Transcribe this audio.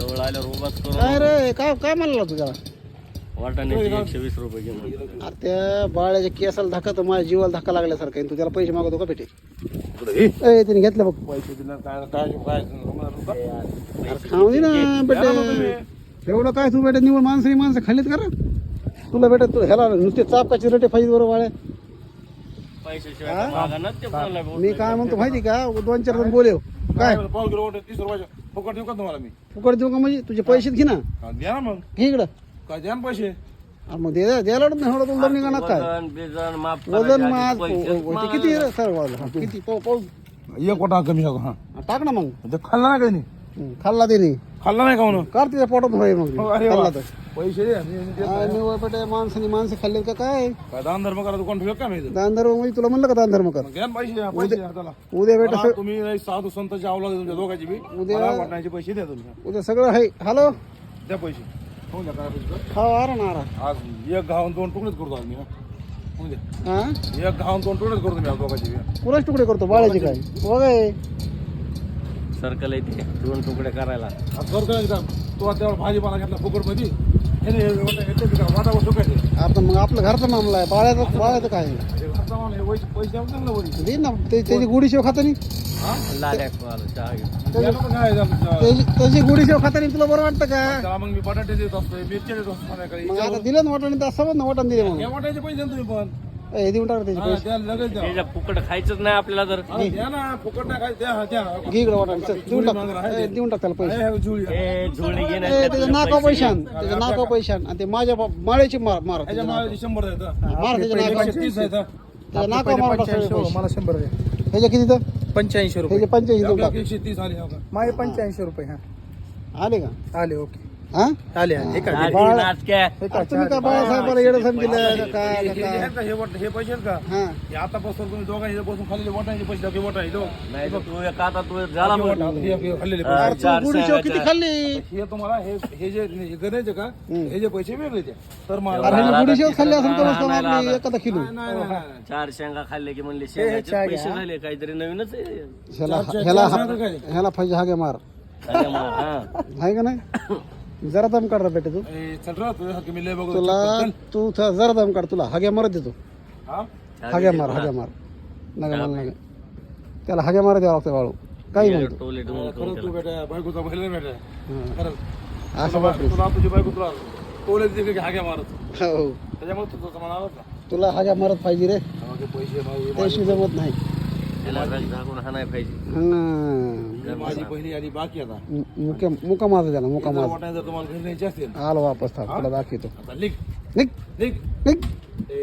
जवळ आल्यावर उभाच काय करू रे काय काय म्हणला तुझ्या वाटाण्याचे एकशे वीस रुपये घे म्हणून. अरे त्या बाळ्याच्या केसाला धक्का तर माझ्या जीवाला धक्का लागल्यासारखा आहे. तू त्याला पैसे मागवतो का हे? ए त्याने घेतलं बघ. पैसे दिले काय काय काय अरे खाऊ दे ना बेटे. एवढं काय तू बेटे. निवड माणसं ही माणसं खाल्लीत का रे? तुला बेटे तू ह्याला नुसते चापकाचे रटे पाहिजे बरोबर बाळ्या. पैशाशिवाय काय मागणार ते कोणाला बी मी काय म्हणतो माहिती का? दोन चार जण बोलेव काय? किलो वाटत तीस रुपयाच्या फुकट देऊ का तुम्हाला मी? फुकट देऊ का म्हणजे? तुझे पैसे घे ना. हा, द्या ना मग. घे इकडं. काय द्या ना पैसे? अरे मग दे द्यायला वाटत नाही एवढं तुला निघणार काय? वजन बिजन वजन माझ आधी पैसेच किती मागायला. आहे रे सर वाजलं? हा, किती? पाऊ पाऊ एक वाटा कमी हो हा. टाक ना मग. ते खाल्ला नाही काही नाही? हं, खाल्ला ते नाही खाल्ला नाही का म्हणून? कार तिच्या पोटात होय मग अरे खाल्ला. तर. पैसे दे काय माणसाने माणसं खाल्ले का काय? काय दान धर्म करा कोण ठेव का मी इथं? दान धर्म म्हणजे तुला म्हणलं का दान धर्म कर? मग घ्या ना पैसे पैसे हाताला उद्या बेटा मला तुम्ही लई साधू संतांची आवला तुमच्या दोघांची बी. उद्या- मला वाटण्याचे पैसे द्या तुम्ही. उद्या सगळं आहे. हॅलो? द्या पैसे. हो द्या काय पैसे. हा आरा ना आरा. आज एक घावून दोन तुकडेच करतो आज मी हा. होऊन द्या. हा? एक घावून दोन तुकडेच करतो मी आज दोघांची बी कुणाच तुकडे करतो बाळाचे काय? बघाय सर्कल आहे ते दोन तुकडे करायला. आज करतो ना एकदा तू आता त्यावर भाजीपाला घेतला फुकटमध्ये हे नाही, वाटा- ते? का? आता मग आपलं घरचा मामला आहे बाळाचं बाळाचं काय हे घरचा माल, हे पैसे पैसे द्यावं वरी. ना ते- त्याची गुढी शेव खातानी हा? लाड्या कोणाला चहा घे. द्या ना मग काय द्या. त्याची त्याची गुढी शेव खातानी तुला बरं वाटतं का? त्याला मग मी बटाटे देत असतो मिरची देत असतो संध्याकाळी मग आता दिलं ना वाटाणे तर समज ना वाटाणे दिले म्हणून. या वाटायचे पैसे द्या ना तुम्ही पण. हे देऊन टाक त्याचे हा, पैसे. द्या लगेच द्या. त्याच्या फुकट खायचंच नाही आपल्याला जर हा, द्या ना फुकट नाही काय द्या द्या. घे इकडे वाटाणे चल देऊन टाक. ए, देऊन टाक त्याला पैसे. हे, हे, जुळी. हे झोळी ए, घेण्यात त्याच्या नाकाव पैसे आण त्याच्या नाकाव पैसे आण आणि ते माझ्या बा- माळ्याची मार मार ह्याच्या त्याच्यामागे शंभर आहेत हा. नाकावर. मार त्याच्या नाकावर. एकशे तीस आहेत हा. त्याच्या नाकावर मार टाक सगळे पैसे. मला शंभर द्या ह्याच्या किती तर? पंच्याऐंशी रुपये. ह्याचे पंच्याऐंशी देऊन आपल्या टाक. एकशे तीस आले हो. का? माझे पंच्याऐंशी रुपये हा. आले का? आले ओके. हा आले आले हे का बाळ- नाचक्या अरे तुम्ही का बाळासाहेबाला येडं समजलं का हे- काय हे- हे काय? हे वाट- हे पैसे आहेत का हा हे आतापासून तुम्ही दोघांनी बसून खाल्लेले वाटायचे पैसे दाखवे वाटा हे दोघं. नाही तर तू एक आता तू झाला हे बघ. वाटा, हे- हे खाल्लेले हा. पैसे. अरे तू चार. किती खाल्ली हे तुम्हाला हे हे जे हे गणायचे का हे जे पैसे तर मला अरे शेव खाल्ली असेल हा, आपली. एखादा किलो नाही, नाही, नाही, नाही. चार शेंगा खाल्ले की म्हणले शेंगाचे पैसे झाले काहीतरी नवीनच आहे. ह्याला ह्याला? ह्याला पाहिजे हागे मार अरे मग, हा. आहे का नाही जरा दम काढ रे बेटे तू. ए, चल रे तू हक्की मी लय बघतो तुला चल. तू थ- जरा दम काढ तुला हाग्या मारत देतो. हा? हाग्या मार हाग्या मार. नका मला नका. त्याला हाग्या मारत द्यावं लागतं बाळू. काही म्हणतो टोले करून खरंच तू बेटा बायकोचा बैल बेटा. हा. खरंच. असं बापरे. तुला तुझी बायको तुला तोले तिथे की हाग्या मारत. हो. त्याच्यामुळे तू तसं म्हणाला का तुला हाग्या मारत पाहिजे रे. पैसे त्याशी जमत नाही. हा नाही पाहिजे. हा. माझी पहिली आली बाकी आता. मुक्या मुका माझा त्याला मुका जर माझा वाटायला जर तुम्हाला घरी न्यायची असतील. आलो वापस थांब तुला दाखवतो. आता लिख निघ. लिख निघ.